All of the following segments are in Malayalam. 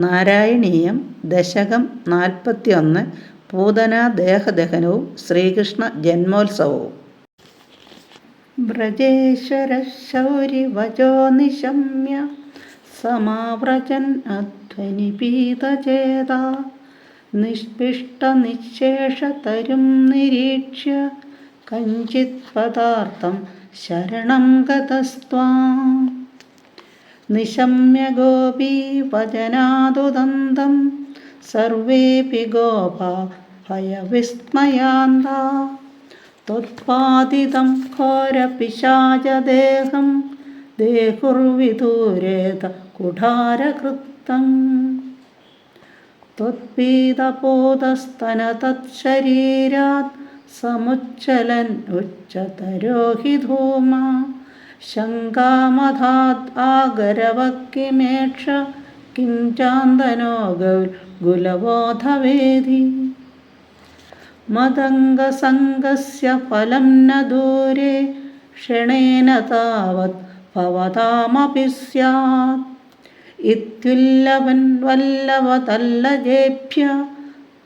നാരായണീയം ദശകം നാൽപ്പത്തിയൊന്ന് പൂതനാ ദേഹദഹനവും ശ്രീകൃഷ്ണ ജന്മോത്സവവും. വ്രജേശ്വര ശൗരിവചോ നിശമ്യ സമാവ്രജൻ അധ്വനിപീതചേത തരും നിരീക്ഷ്യ കഞ്ചിത് പദാർത്ഥം ശരണം ഗതസ്ത്വാം. നിശമ്യ ഗോപീവചനാദുദന്തം സർവേപി ഗോപാ ഭയവിസ്മയാന്ത ത്വത്പാദിതം ഘോരപിശാചദേഹം ദേഹുർവിദൂരേത കുഠാരകൃത്തം त्वत्पीतपोतस्तनतत्शरीरात् समुच्चलन् उच्चतरो हि धूमा ശങ്കാമധാത് ആഗരവക്കിമേക്ഷ किं ചാന്തനോ ഗുലബോധവേദി. മതംഗസംഗസ്യ ഫലം ന ദൂരെ ക്ഷണേന താവത് ഭവതാമപി സ്യാത്. ഇത്യുല്ലവൻ വല്ലവതല്ലജേഭ്യ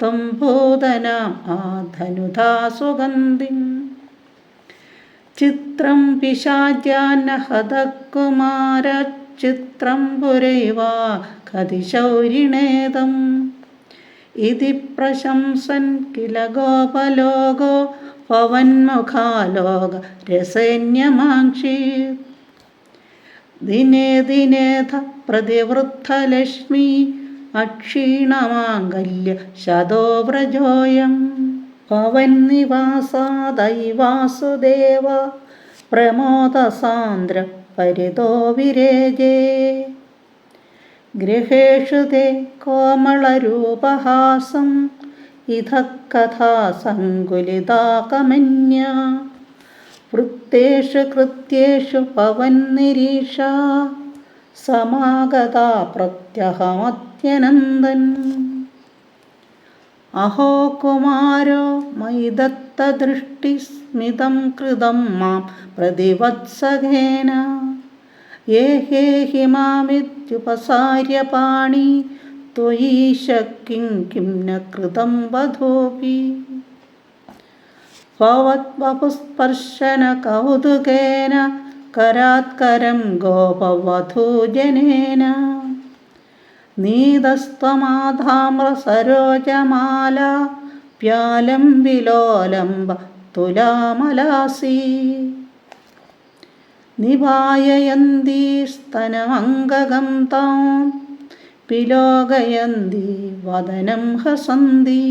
ത്വം ഭൂതനാം ആധനുധാ സുഗന്ധിം ചിത്രം പിശാചാന്നഹതകുമാരചിത്രം പുരൈവാ കതിശൗരിണേദം ഇതി പ്രശംസൻ കില ഗോപലോകോ പവന്മുഖാലോക രസന്യമാക്ഷി. ദിനേ ദിനേധ പ്രതിവൃദ്ധലക്ഷ്മി അക്ഷീണമാംഗല്യ ശതോ വ്രജോയം. പവന്നിവാസാദൈവാസുദേവ പ്രമോദസാന്ദ്ര പരിതോ വിരേജേ ഗൃഹേഷു തേ കോമളരൂപഹാസം ഇത കഥാ സങ്കുലിതാകമന്യ വൃത്തേഷു കൃത്യേഷു പവന്നിരീഷ സമാഗതാ പ്രത്യഹമത്യനന്ദൻ അഹോ കുമാരോ മൈദത്തദൃഷ്ടിസ്മിതം കൃതം മാം പ്രതിവത്സഖേന യേ ഹേ ഹിമാമിത്യുപസാര്യ പാണി ത്വയീശ കിം ന കൃതം വധോപി ഭവദ്വപുസ്പർശന കൗതുകേന കരാത്കരം ഗോപവധൂജനേന. നീതസ്ത്വമാധാമ്രസരോജമാല പ്യാലം വിലോലംബ തുലാമലാസി. നിഭായയന്തി സ്തനമംഗകം താം പിലോകയന്തി വദനം ഹസന്തി.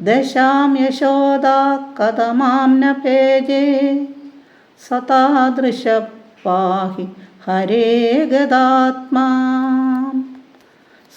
ദശാം യശോദാ കഥമാം പേജേ സതാദൃശ പാഹി ഹരേ ഗതാത്മാ